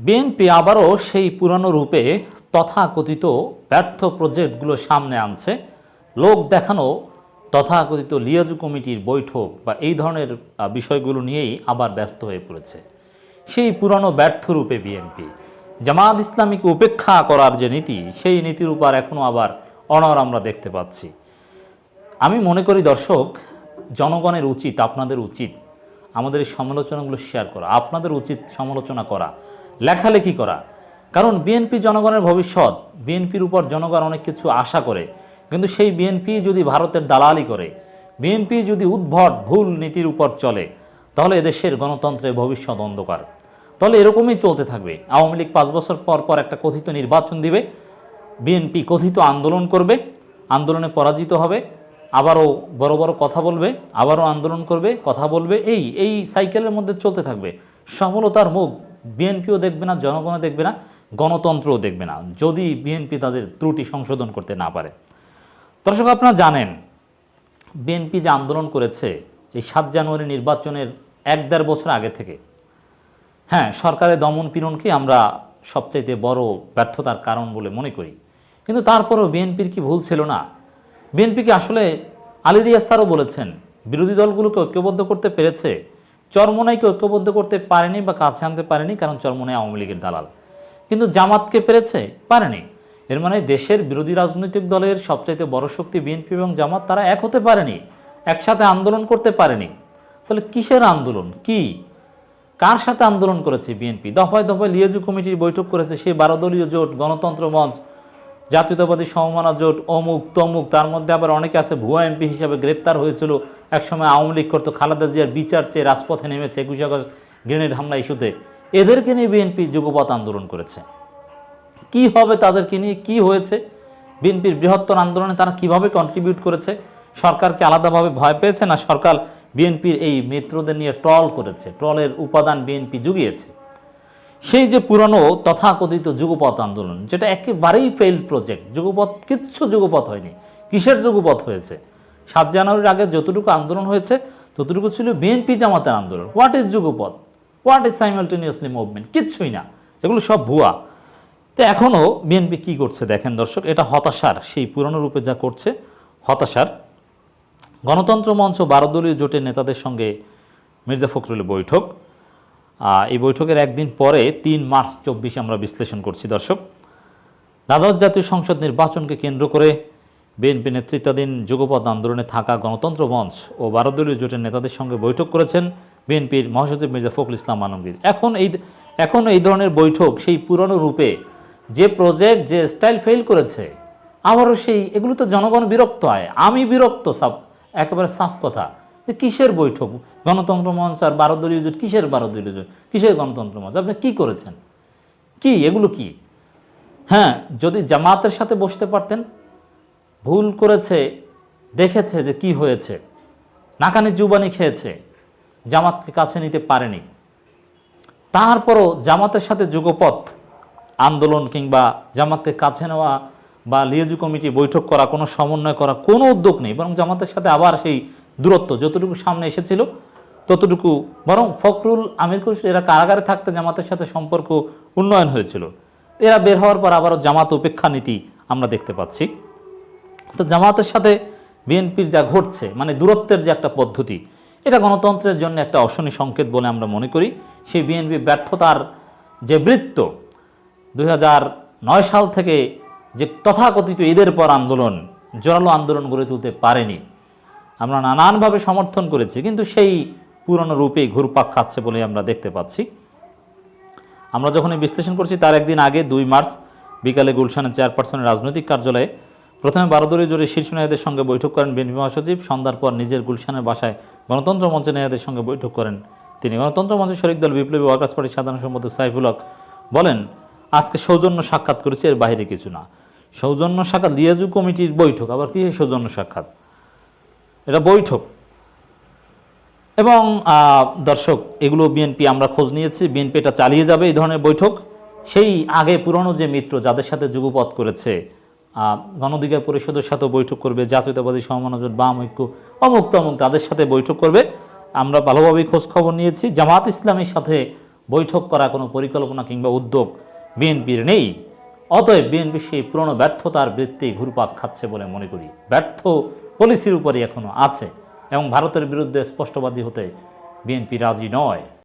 BNP আবারও সেই পুরানো রূপে তথাকথিত ব্যর্থ প্রজেক্টগুলো সামনে আনছে। লোক দেখানো তথাকথিত লিয়াজু কমিটির বৈঠক বা এই ধরনের বিষয়গুলো নিয়েই আবার ব্যস্ত হয়ে পড়েছে। সেই পুরানো ব্যর্থ রূপে বিএনপি। জামাত ইসলামীকে উপেক্ষা করার যে নীতি, সেই নীতির উপর এখনও আবার অনর আমরা দেখতে পাচ্ছি। আমি মনে করি দর্শক, জনগণের উচিত, আপনাদের উচিত আমাদের এই সমালোচনাগুলো শেয়ার করা, আপনাদের উচিত সমালোচনা করা। লেখালেখি করা। কারণ বিএনপি জনগণের ভবিষ্যৎ, বিএনপির উপর জনগণ অনেক কিছু আশা করে। কিন্তু সেই বিএনপি যদি ভারতের দালালি করে, বিএনপি যদি উদ্ভট ভুল নীতির উপর চলে, তাহলে এদেশের গণতন্ত্রের ভবিষ্যৎ অন্ধকার। তাহলে এরকমই চলতে থাকবে। আওয়ামী লীগ পাঁচ বছর পর পর একটা কথিত নির্বাচন দিবে। বিএনপি কথিত আন্দোলন করবে, আন্দোলনে পরাজিত হবে, আবারও বড় বড় কথা বলবে, আবারও আন্দোলন করবে, কথা বলবে। এই এই সাইকেলের মধ্যে চলতে থাকবে। সফলতার মুখ বিএনপিও দেখবে না, জনগণও দেখবে না, গণতন্ত্রও দেখবে না, যদি বিএনপি তাদের ত্রুটি সংশোধন করতে না পারে। দর্শক, আপনারা জানেন, বিএনপি যে আন্দোলন করেছে এই সাত জানুয়ারি নির্বাচনের এক দেড় বছর আগে থেকে হ্যাঁ সরকারের দমন পীড়নকে আমরা সবচাইতে বড় ব্যর্থতার কারণ বলে মনে করি। কিন্তু তারপরেও বিএনপির কি ভুল ছিল না? বিএনপিকে আসলে আলী রিয়াজ স্যারও বলেছেন, বিরোধী দলগুলোকে ঐক্যবদ্ধ করতে পেরেছে? চরমোনাইকে ঐক্যবদ্ধ করতে পারেনি বা কাছে আনতে পারেনি কারণ চরমোনাই আওয়ামী লীগের দালাল। কিন্তু জামাতকে পেরেছে, পারেনি। এর মানে দেশের বিরোধী রাজনৈতিক দলের সবচাইতে বড় শক্তি বিএনপি এবং জামাত, তারা এক হতে পারেনি, একসাথে আন্দোলন করতে পারেনি। তাহলে কিসের আন্দোলন? কি? কার সাথে আন্দোলন করেছে বিএনপি? দফায় দফায় লিয়াজু কমিটির বৈঠক করেছে সেই বারো দলীয় জোট, গণতন্ত্র মঞ্চ জাতীয়তাবাদী সমমানা জোট অমুক তমুক, তার মধ্যে আবার অনেকে আছে, ভুয়া এমপি হিসাবে গ্রেপ্তার হয়েছিল। একসময় আওয়ামী লীগ করতো, খালেদা জিয়ার বিচার চেয়ে রাজপথে নেমেছে একুশে আগস্ট গ্রেনেড হামলা ইস্যুতে। এদেরকে নিয়ে বিএনপি যুগপথ আন্দোলন করেছে। কি হবে তাদেরকে নিয়ে, কি হয়েছে? বিএনপির বৃহত্তর আন্দোলনে তারা কীভাবে কন্ট্রিবিউট করেছে? সরকারকে আলাদাভাবে ভয় পেয়েছে না সরকার বিএনপির এই মিত্রদের নিয়ে ট্রল করেছে? ট্রলের উপাদান বিএনপি জুগিয়েছে? সেই যে পুরনো তথাকথিত যুগপথ আন্দোলন, যেটা একেবারেই ফেইল্ড প্রজেক্ট যুগপথ, কিচ্ছু যুগপথ হয়নি, কিসের যুগপথ হয়েছে? সাত জানুয়ারির আগে যতটুকু আন্দোলন হয়েছে, ততটুকু ছিল বিএনপি জামাতের আন্দোলন। হোয়াট ইজ যুগপথ? হোয়াট ইজ সাইমালটেনিয়াসলি মুভমেন্ট কিচ্ছুই না। এগুলো সব ভুয়া। তো এখনও বিএনপি কি করছে দেখেন দর্শক, এটা হতাশার, সেই পুরনো রূপে যা করছে, হতাশার। গণতন্ত্র মঞ্চ বারো দলীয় জোটের নেতাদের সঙ্গে মির্জা ফখরুলের বৈঠক। এই বৈঠকের একদিন পরে তিন মার্চ চব্বিশে আমরা বিশ্লেষণ করছি, দর্শক। দ্বাদশ জাতীয় সংসদ নির্বাচনকে কেন্দ্র করে বিএনপি নেতৃত্বাধীন যুগপথ আন্দোলনে থাকা গণতন্ত্র মঞ্চ ও দলীয় জোটের নেতাদের সঙ্গে বৈঠক করেছেন বিএনপির মহাসচিব মির্জা ফখরুল ইসলাম আলমগীর। এখন এই এখন এই ধরনের বৈঠক সেই পুরনো রূপে যে প্রজেক্ট যে স্টাইল ফেল করেছে আবারও সেই, এগুলো তো জনগণ বিরক্ত হয়। আমি বিরক্ত, সাফ একেবারে সাফ কথা। যে কিসের বৈঠক? গণতন্ত্র মঞ্চ আর বারো দলীয় জোট, কিসের বারো দলীয় জোট? কিসের গণতন্ত্র মঞ্চ? আপনি কি করেছেন? কি? এগুলো কি? হ্যাঁ যদি জামাতের সাথে বসতে পারতেন, ভুল করেছে, দেখেছে যে কি হয়েছে। নাকানি জুবানি খেয়েছে, জামাতকে কাছে নিতে পারেনি। তারপরও জামাতের সাথে যুগপথ, আন্দোলন কিংবা জামাতকে কাছে নেওয়া বা লিয়াজু কমিটি বৈঠক করা, কোনো সমন্বয় করা, কোনো উদ্যোগ নেই। বরং জামাতের সাথে আবার সেই দূরত্ব যতটুকু সামনে এসেছিল, ততটুকু বরং ফখরুল, আমির খুশ এরা কারাগারে থাকতে জামাতের সাথে সম্পর্ক উন্নয়ন হয়েছিল। এরা বের হওয়ার পর আবারও জামাত উপেক্ষা নীতি আমরা দেখতে পাচ্ছি। তো জামাতের সাথে বিএনপির যা ঘটছে মানে দূরত্বের যে একটা পদ্ধতি, এটা গণতন্ত্রের জন্য একটা অশনি সংকেত বলে আমরা মনে করি। সেই বিএনপি ব্যর্থতার যে বৃত্ত, দুই সাল থেকে যে তথাকথিত ঈদের পর আন্দোলন, জোরালো আন্দোলন গড়ে তুলতে পারেনি আমরা নানানভাবে সমর্থন করেছি, কিন্তু সেই পুরনো রূপেই ঘুরপাক খাচ্ছে বলে আমরা দেখতে পাচ্ছি। আমরা যখন বিশ্লেষণ করছি, তার একদিন আগে দুই মার্চ বিকালে গুলশানের চেয়ারপারসনের রাজনৈতিক কার্যালয়ে প্রথমে বারোদলীয় জোরে শীর্ষ নেতাদের সঙ্গে বৈঠক করেন বিএনপি মহাসচিব, সন্ধ্যার পর নিজের গুলশানের বাসায় গণতন্ত্র মঞ্চের নেতাদের সঙ্গে বৈঠক করেন তিনি। গণতন্ত্র মঞ্চের শরিক দল বিপ্লবী ওয়ার্কার্স পার্টির সাধারণ সম্পাদক সাইফুল হক বলেন, আজকে সৌজন্য সাক্ষাৎ করেছে, এর বাইরে কিছু না। সৌজন্য সাক্ষাৎ, লিয়াজু কমিটির বৈঠক, আবার কি সৌজন্য সাক্ষাৎ? এটা বৈঠক। এবং দর্শক, এগুলো বিএনপি আমরা খোঁজ নিয়েছি বিএনপি এটা চালিয়ে যাবে এই ধরনের বৈঠক। সেই আগে পুরনো যে মিত্র যাদের সাথে যুগপথ করেছে গণধিকার পরিষদের সাথে বৈঠক করবে, জাতীয়তাবাদী সমমানজোট বাম ঐক্য, অমুক তমুক তাদের সাথে বৈঠক করবে। আমরা ভালোভাবেই খোঁজ খবর নিয়েছি, জামাত ইসলামের সাথে বৈঠক করা কোনো পরিকল্পনা কিংবা উদ্যোগ বিএনপির নেই। অতএব বিএনপি সেই পুরনো ব্যর্থতার বৃত্তি ঘুরপাক খাচ্ছে বলে মনে করি। ব্যর্থ পলিসির উপরই এখনও আছে এবং ভারতের বিরুদ্ধে স্পষ্টবাদী হতে বিএনপি রাজি নয়।